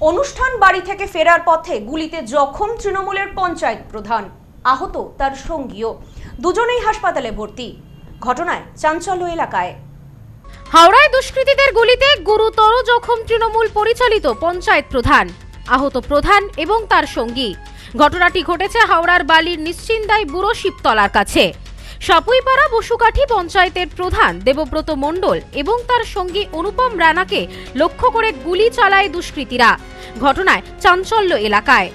অনুষ্ঠান বাড়ি থেকে ফেরার পথে গুলিতে জখম তৃণমূলের পঞ্চায়েত প্রধান। আহত তার সঙ্গীও। দুজনেই হাসপাতালে ভর্তি। ঘটনায় চাঞ্চল্য এলাকায়। হাওড়ায় দুষ্কৃতীদের গুলিতে গুরুতর জখম তৃণমূল পরিচালিত পঞ্চায়েত প্রধান, আহত প্রধান এবং তার সঙ্গী। ঘটনাটি ঘটেছে হাওড়ার বালির নিশ্চিন্দায় বুড়ো শিবতলার কাছে। সাপুইপাড়া বসুকাঠি পঞ্চায়েতের প্রধান দেবব্রত মণ্ডল এবং তার সঙ্গী অনুপম রানাকে লক্ষ্য করে গুলি চালায় দুষ্কৃতীরা। ঘটনায় চাঞ্চল্য এলাকায়।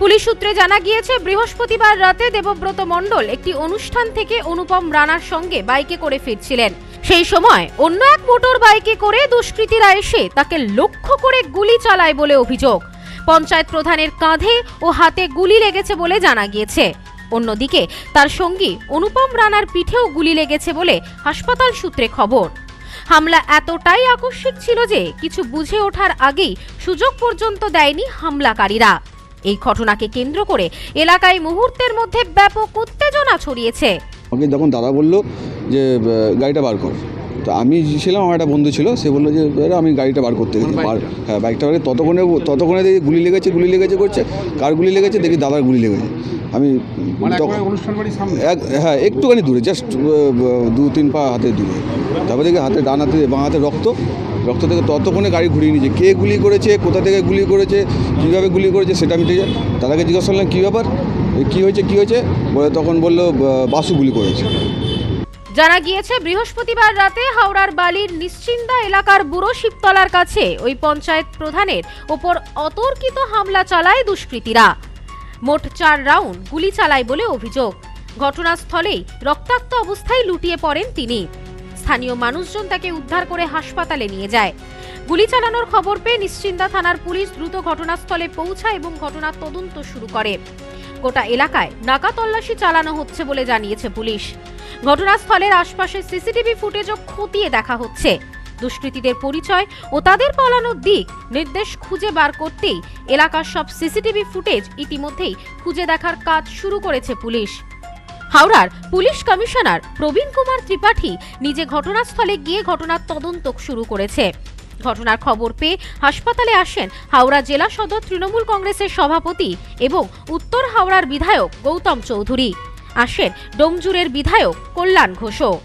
পুলিশ সূত্রে জানা গিয়েছে, বৃহস্পতিবার রাতে দেবব্রত মণ্ডল একটি অনুষ্ঠান থেকে অনুপম রানার সঙ্গে বাইকে করে ফিরছিলেন। সেই সময় অন্য এক মোটর বাইকে করে দুষ্কৃতীরা এসে তাকে লক্ষ্য করে গুলি চালায় বলে অভিযোগ। পঞ্চায়েত প্রধানের কাঁধে ও হাতে গুলি লেগেছে বলে জানা গিয়েছে। অন্যদিকে তার সঙ্গী অনুপম রানার পিঠেও গুলি লেগেছে বলে হাসপাতাল সূত্রে খবর। হামলা এতটাই আকস্মিক ছিল যে কিছু বুঝে ওঠার আগেই সুযোগ পর্যন্ত দেয়নি হামলাকারীরা। এই ঘটনাকে কেন্দ্র করে এলাকায় মুহূর্তের মধ্যে ব্যাপক উত্তেজনা ছড়িয়েছে। আমাকে যখন দাদা বলল যে গাড়িটা বার কর। তো আমি ছিলাম আমার একটা বন্ধু ছিল সে বলল যে আমি গাড়িটা বার করতে গেছি। বার হ্যাঁ বাইকটা বার ততক্ষণে ততক্ষণে দেখি গুলি লেগেছে গুলি লেগেছে করছে। কার গুলি লেগেছে দেখি দাদার গুলি লেগেছে। আমি মানে হ্যাঁ একটুখানি দূরে জাস্ট দু তিন পা হাতে দূরে। তারপর দেখি হাতে ডান হাতে বাঁ হাতে রক্ত। রক্ত থেকে ততক্ষণে গাড়ি ঘুরিয়ে নিয়েছে। কে গুলি করেছে কোথা থেকে গুলি করেছে কীভাবে গুলি করেছে সেটা আমি ঠিক আছে দাদাকে জিজ্ঞাসা করলাম কী ব্যাপার? কী হয়েছে কী হয়েছে? বলে তখন বলল বাসু গুলি করেছে। জানা গিয়েছে বৃহস্পতিবার রাতে হাওড়ার বালির নিশ্চিন্দা এলাকার বুড়ো শিবতলার কাছে ওই পঞ্চায়েত প্রধানের ওপর অতর্কিত হামলা চালায় দুষ্কৃতীরা। মোট চার রাউন্ড গুলি চালায় বলে অভিযোগ। ঘটনাস্থলেই রক্তাক্ত অবস্থায় লুটিয়ে পড়েন তিনি। স্থানীয় মানুষজন তাকে উদ্ধার করে হাসপাতালে নিয়ে যায়। গুলি চালানোর খবর পেয়ে নিশ্চিন্দা থানার পুলিশ দ্রুত ঘটনাস্থলে পৌঁছায় এবং ঘটনার তদন্ত শুরু করে। গোটা এলাকায় নাকা তল্লাশি চালানো হচ্ছে বলে জানিয়েছে পুলিশ। ঘটনাস্থলের আশপাশে সিসিটিভি ফুটেজও খতিয়ে দেখা হচ্ছে। দুষ্কৃতীদের পরিচয় ও তাদের পালানোর দিক নির্দেশ খুঁজে বার করতেই এলাকার সব সিসিটিভি ফুটেজ ইতিমধ্যেই খুঁজে দেখার কাজ শুরু করেছে পুলিশ। হাওড়ার পুলিশ কমিশনার প্রবীণ কুমার ত্রিপাঠী নিজে ঘটনাস্থলে গিয়ে ঘটনার তদন্ত শুরু করেছে। ঘটনার খবর পেয়ে হাসপাতালে আসেন হাওড়া জেলা সদর তৃণমূল কংগ্রেসের সভাপতি এবং উত্তর হাওড়ার বিধায়ক গৌতম চৌধুরী। আসেন ডোমজুরের বিধায়ক কল্যাণ ঘোষও।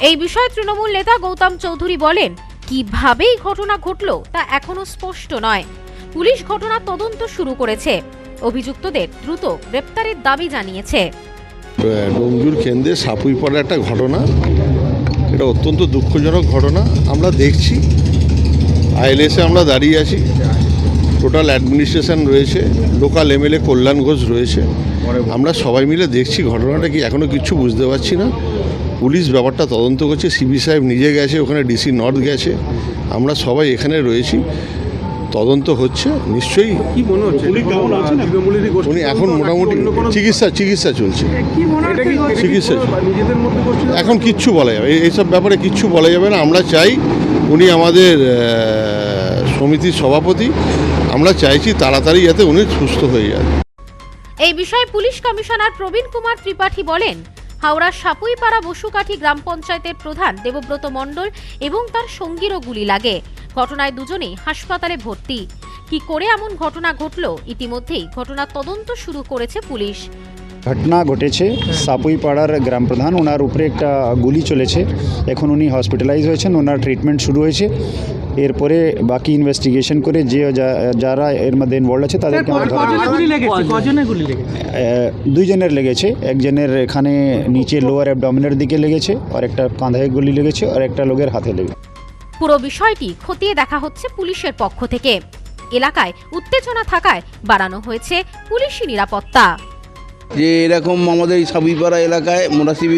এই বিষয়ে তৃণমূল নেতা গৌতম চৌধুরী বলেন, কীভাবে এই ঘটনা ঘটল তা এখনও স্পষ্ট নয়। পুলিশ ঘটনার তদন্ত শুরু করেছে। অভিযুক্তদের দ্রুত গ্রেপ্তারের দাবি জানিয়েছে। ডোমজুর কেন্দ্রে সাপুই পড়া একটা ঘটনা। এটা অত্যন্ত দুঃখজনক ঘটনা। আমরা দেখছি। আইএলএসে আমরা দাঁড়িয়ে আছি। টোটাল অ্যাডমিনিস্ট্রেশন রয়েছে। লোকাল এমএলএ কল্যাণ ঘোষ রয়েছে। আমরা সবাই মিলে দেখছি ঘটনাটা কি এখনও কিচ্ছু বুঝতে পারছি না। পুলিশ ব্যাপারটা তদন্ত করছে। সিবি সাহেব নিজে গেছে, ওখানে ডিসি নর্থ গেছে। আমরা সবাই এখানে রয়েছি। তদন্ত হচ্ছে নিশ্চয়ই কি মনে হচ্ছে? উনি এখন মোটামুটি চিকিৎসা চিকিৎসা চলছে। চিকিৎসা এখন কিচ্ছু বলা যাবে এইসব ব্যাপারে কিচ্ছু বলা যাবে না। আমরা চাই উনি আমাদের সমিতির সভাপতি। আমরা চাইছি তাড়াতাড়ি যাতে উনি সুস্থ হয়ে যান। এই বিষয়ে পুলিশ কমিশনার প্রবীণ কুমার ত্রিপাঠী বলেন হাওড়ার সাপুইপাড়া বসুকাঠি গ্রাম পঞ্চায়েতের প্রধান দেবব্রত মণ্ডল এবং তার সঙ্গীরও গুলি লাগে। ঘটনায় দুজনেই হাসপাতালে ভর্তি। কি করে এমন ঘটনা ঘটল? ইতিমধ্যেই ঘটনার তদন্ত শুরু করেছে পুলিশ। ঘটনা ঘটেছে। সাপুই পাড়ার গ্রাম প্রধান ওনার উপরে একটা গুলি চলেছে। এখন উনি হসপিটালাইজ হয়েছেন ওনার ট্রিটমেন্ট শুরু হয়েছে। এরপরে বাকি ইনভেস্টিগেশন করে যে যা- যারা এর মধ্যে ইনভলভ আছে তাদেরকে দুইজনের লেগেছে। একজনের এখানে নিচে লোয়ার অ্যাবডমিনের দিকে লেগেছে আর একটা কাঁধায় গুলি লেগেছে আর একটা লোকের হাতে লেগেছে। পুরো বিষয়টি খতিয়ে দেখা হচ্ছে পুলিশের পক্ষ থেকে। এলাকায় উত্তেজনা থাকায় বাড়ানো হয়েছে পুলিশি নিরাপত্তা। যে এরকম আমাদের এই সাবুইপাড়া এলাকায় মোটাসিব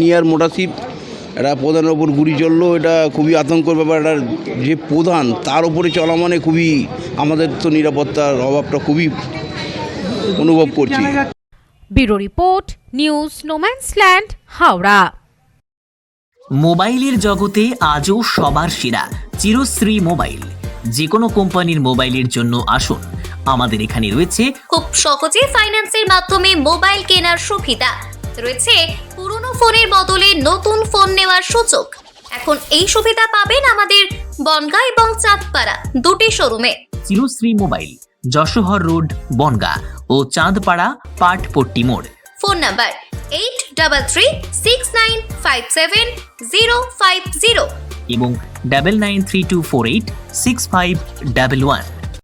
নিয়ার মোটাসিব একটা প্রধানের ওপর গুলি চলল এটা খুবই আতঙ্কর ব্যাপার এটা যে প্রধান তার উপরে চলা মানে খুবই আমাদের তো নিরাপত্তার অভাবটা খুবই অনুভব করছি। Bureau report news no man's land Howrah. মোবাইলের জগতে আজও সবার সেরা চিরশ্রী মোবাইল। যে কোনো কোম্পানির মোবাইলের জন্য আসুন। আমাদের এখানে রয়েছে খুব সহজে ফাইন্যান্সের মাধ্যমে মোবাইল কেনার সুবিধা। রয়েছে পুরনো ফোনের বদলে নতুন ফোন নেওয়ার সুযোগ। এখন এই সুবিধা পাবেন আমাদের বনগা এবং চাঁদপাড়া দুটি শোরুমে। চিরশ্রী মোবাইল যশোহর রোড বনগা ও চাঁদপাড়া পাটপট্টি মোড়। Phone number eight double three six nine five seven zero five zero. এবং double nine three two four eight six five double one